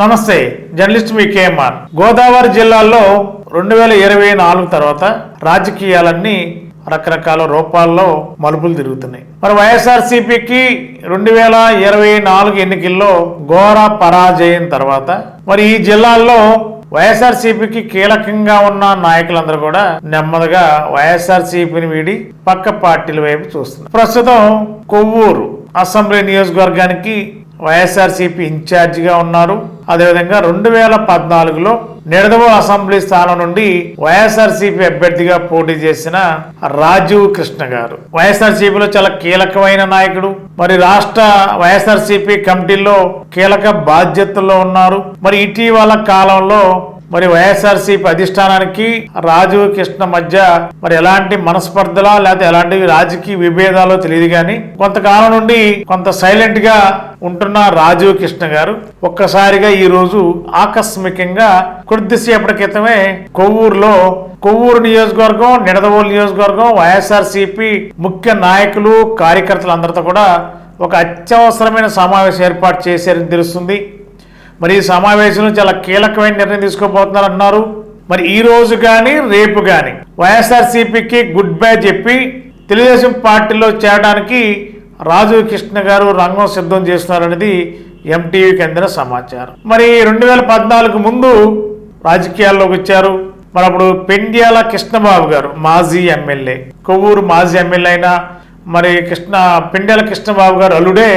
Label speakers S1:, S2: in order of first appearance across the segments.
S1: నమస్తే జర్నలిస్ట్ మీ కేఎంఆర్. గోదావరి జిల్లాలో రెండు వేల ఇరవై నాలుగు తర్వాత రాజకీయాలన్నీ రకరకాల రూపాల్లో మలుపులు తిరుగుతున్నాయి. మరి వైఎస్ఆర్సీపీకి రెండు వేల ఇరవై నాలుగు ఎన్నికల్లో ఘోర పరాజయం తర్వాత మరి ఈ జిల్లాల్లో వైఎస్ఆర్సీపీకి కీలకంగా ఉన్న నాయకులందరూ కూడా నెమ్మదిగా వైఎస్ఆర్సీపీని వీడి పక్క పార్టీల వైపు చూస్తున్నారు. ప్రస్తుతం కొవ్వూరు అసెంబ్లీ నియోజకవర్గానికి వైఎస్ఆర్సీపీ ఇన్ఛార్జిగా ఉన్నారు. అదేవిధంగా రెండు వేల పద్నాలుగులో నిడదవ అసెంబ్లీ స్థానం నుండి వైఎస్ఆర్సీపీ అభ్యర్థిగా పోటీ చేసిన రాజీవ్ కృష్ణ గారు. వైఎస్ఆర్సీపీలో చాలా కీలకమైన నాయకుడు. మరి రాష్ట్ర వైఎస్ఆర్సీపీ కమిటీలో కీలక బాధ్యతల్లో ఉన్నారు. మరి ఇటీవల కాలంలో మరి వైఎస్ఆర్సీపీ అధిష్టానానికి రాజీవ్ కృష్ణ మధ్య మరి ఎలాంటి మనస్పర్ధలా లేకపోతే ఎలాంటి రాజకీయ విభేదాలు తెలియదు కానీ కొంతకాలం నుండి కొంత సైలెంట్గా ఉంటున్న రాజీవ్ కృష్ణ గారు ఒక్కసారిగా ఈ రోజు ఆకస్మికంగా కొద్దిసేపటి క్రితమే కొవ్వూరులో కొవ్వూరు నియోజకవర్గం నిడదవోలు నియోజకవర్గం వైఎస్ఆర్సీపీ ముఖ్య నాయకులు కార్యకర్తలందరితో కూడా ఒక అత్యవసరమైన సమావేశం ఏర్పాటు చేశారని తెలుస్తుంది. మరి ఈ సమావేశంలో చాలా కీలకమైన నిర్ణయం తీసుకోబోతున్నారు అన్నారు మరి ఈ రోజు కానీ రేపు కానీ వైఎస్ఆర్సీపీకి గుడ్ బై చెప్పి తెలుగుదేశం పార్టీలో చేరడానికి రాజీవ్ కృష్ణ గారు రంగం సిద్ధం చేస్తున్నారనేది ఎంటీవీకి అందిన సమాచారం. మరి రెండు వేల పద్నాలుగు ముందు రాజకీయాల్లోకి వచ్చారు. మరి అప్పుడు పెండ్యాల కృష్ణబాబు గారు మాజీ ఎమ్మెల్యే. కొవ్వూరు మాజీ ఎమ్మెల్యే అయిన మరి కృష్ణ పెండ్యాల కృష్ణబాబు గారు అల్లుడే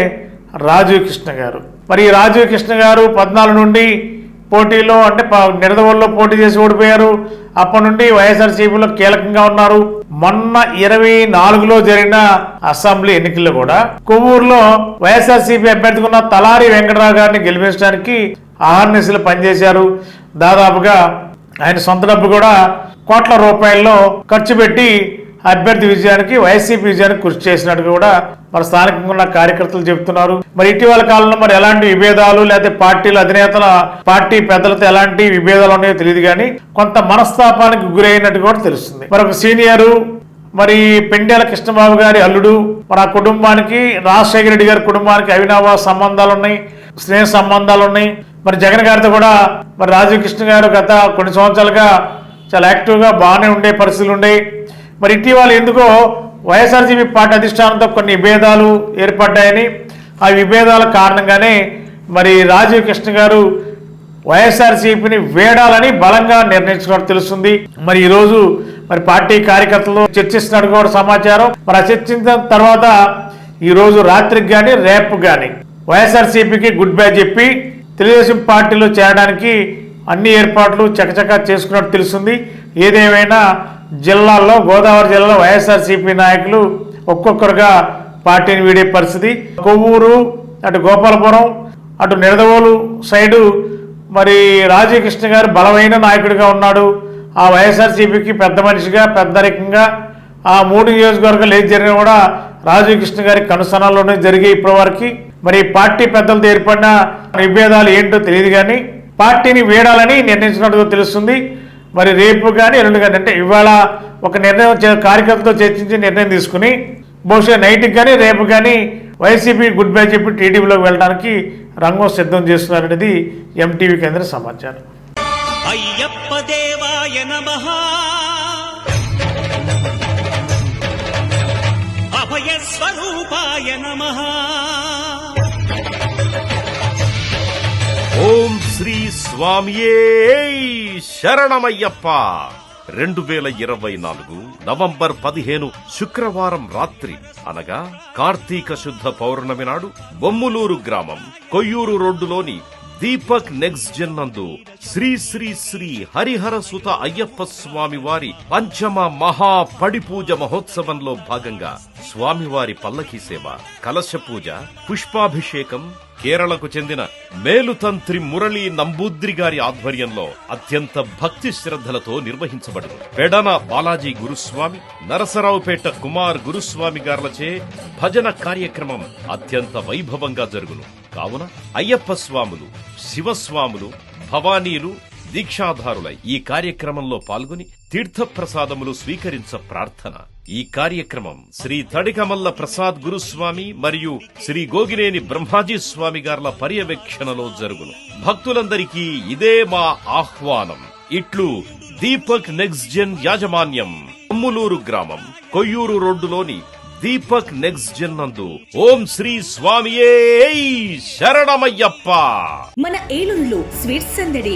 S1: రాజీవ్ కృష్ణ గారు. మరి రాజీవ్ కృష్ణ గారు పద్నాలుగు నుండి పోటీలో అంటే ప- పోటీ చేసి ఓడిపోయారు. అప్పటి నుండి వైఎస్ఆర్సీపీలో కీలకంగా ఉన్నారు. మొన్న ఇరవై నాలుగులో జరిగిన అసెంబ్లీ ఎన్నికల్లో కూడా కొవ్వూరులో వైఎస్ఆర్సీపీ అభ్యర్థిగా ఉన్న తలారి వెంకటరావు గారిని గెలిపించడానికి ఆహర్నిశలు పనిచేశారు. దాదాపుగా ఆయన సొంత డబ్బు కూడా కోట్ల రూపాయల్లో ఖర్చు పెట్టి అభ్యర్థి విజయానికి వైసీపీ విజయానికి కృషి చేసినట్టు కూడా మరి స్థానికంగా ఉన్న కార్యకర్తలు చెబుతున్నారు. మరి ఇటీవల కాలంలో మరి ఎలాంటి విభేదాలు లేకపోతే పార్టీల అధినేతల పార్టీ పెద్దలతో ఎలాంటి విభేదాలు ఉన్నాయో తెలియదు కానీ కొంత మనస్తాపానికి గురైనట్టు కూడా తెలుస్తుంది. మరి ఒక సీనియరు మరి పెండేల కృష్ణబాబు గారి అల్లుడు మరి ఆ కుటుంబానికి రాజశేఖర రెడ్డి గారి కుటుంబానికి అవినాభావ సంబంధాలు ఉన్నాయి స్నేహ సంబంధాలు ఉన్నాయి మరి జగన్ గారితో కూడా మరి రాజీవ్ కృష్ణ గారు గత కొన్ని సంవత్సరాలుగా చాలా యాక్టివ్గా బాగానే ఉండే పరిస్థితులు ఉండేవి మరి ఇటీవల ఎందుకో వైఎస్ఆర్సీపీ పార్టీ అధిష్టానంతో కొన్ని విభేదాలు ఏర్పడ్డాయని. ఆ విభేదాల కారణంగానే మరి రాజీవ్ కృష్ణ గారు వైఎస్ఆర్సీపీని వేడాలని బలంగా నిర్ణయించినట్టు తెలుస్తుంది. మరి ఈరోజు మరి పార్టీ కార్యకర్తలు చర్చిస్తున్నట్టు కూడా సమాచారం. మరి ఆ చర్చించిన తర్వాత ఈరోజు రాత్రికి కానీ రేపు కానీ వైఎస్ఆర్సీపీకి గుడ్ బై చెప్పి తెలుగుదేశం పార్టీలో చేరడానికి అన్ని ఏర్పాట్లు చకచకా చేసుకున్నట్టు తెలుస్తుంది. ఏదేమైనా జిల్లాల్లో గోదావరి జిల్లాలో వైఎస్ఆర్సీపీ నాయకులు ఒక్కొక్కరుగా పార్టీని వీడే పరిస్థితి. కొవ్వూరు అటు గోపాలపురం అటు నిడదవోలు సైడు మరి రాజకృష్ణ గారు బలమైన నాయకుడిగా ఉన్నాడు. ఆ వైఎస్ఆర్సీపీకి పెద్ద మనిషిగా పెద్దరికంగా ఆ మూడు నియోజకవర్గాలు ఏది జరిగినా కూడా రాజీవ్ గారి కనుసనాల్లోనే జరిగాయి ఇప్పటివరకు. మరి పార్టీ పెద్దలతో ఏర్పడిన విభేదాలు ఏంటో తెలియదు కానీ పార్టీని వీడాలని నిర్ణయించినట్టుగా తెలుస్తుంది. మరి రేపు కానీ ఎల్లుండి కానీ అంటే ఇవాళ ఒక నిర్ణయం కార్యకర్తలతో చర్చించి నిర్ణయం తీసుకుని బహుశా నైట్కి కానీ రేపు కానీ వైసీపీ గుడ్ బై చెప్పి టీడీపీలోకి వెళ్ళడానికి రంగం సిద్ధం చేస్తున్నారనేది ఎంటీవీ కేంద్ర సమాచారం.
S2: అయ్యప్ప దేవాయ నమః. అభయ స్వరూపాయ నమః.
S3: ఓం శ్రీ స్వామియే శరణమయ్యప్ప. రెండు వేల ఇరవై నాలుగు నవంబర్ పదిహేను శుక్రవారం రాత్రి అనగా కార్తీక శుద్ధ పౌర్ణమి నాడు బొమ్ములూరు గ్రామం కొయ్యూరు రోడ్డులోని దీపక్ నెక్స్ట్ జన్ నందు శ్రీ శ్రీ శ్రీ హరిహర సుత అయ్యప్ప స్వామి వారి పంచమ మహా పడిపూజ మహోత్సవంలో భాగంగా స్వామివారి పల్లకి సేవ కలశ పూజ పుష్పాభిషేకం కేరళకు చెందిన మేలుతంత్రి మురళీ నంబూద్రి గారి ఆధ్వర్యంలో అత్యంత భక్తి శ్రద్ధలతో నిర్వహించబడింది పెడన బాలాజీ గురుస్వామి నరసరావుపేట కుమార్ గురుస్వామి గార్లచే భజన కార్యక్రమం అత్యంత వైభవంగా జరుగును. కావున అయ్యప్ప స్వాములు శివస్వాములు భవానీలు దీక్షాధారులై ఈ కార్యక్రమంలో పాల్గొని తీర్థప్రసాదములు స్వీకరించ ప్రార్థన. ఈ కార్యక్రమం శ్రీ తడికమల్ల ప్రసాద్ గురుస్వామి మరియు శ్రీ గోగినేని బ్రహ్మాజీ స్వామి గార్ల పర్యవేక్షణలో జరుగును. భక్తులందరికీ ఇదే మా ఆహ్వానం. ఇట్లు దీపక్ నెక్స్ట్ జెన్ యాజమాన్యం అమ్ములూరు గ్రామం కొయ్యూరు రోడ్డులోని దీపక్ నెక్స్ట్ జెన్ నందు. ఓం శ్రీ స్వామియే శరణమయ్యప్ప!
S4: మన ఏలూరులో స్వీట్స్ సందడి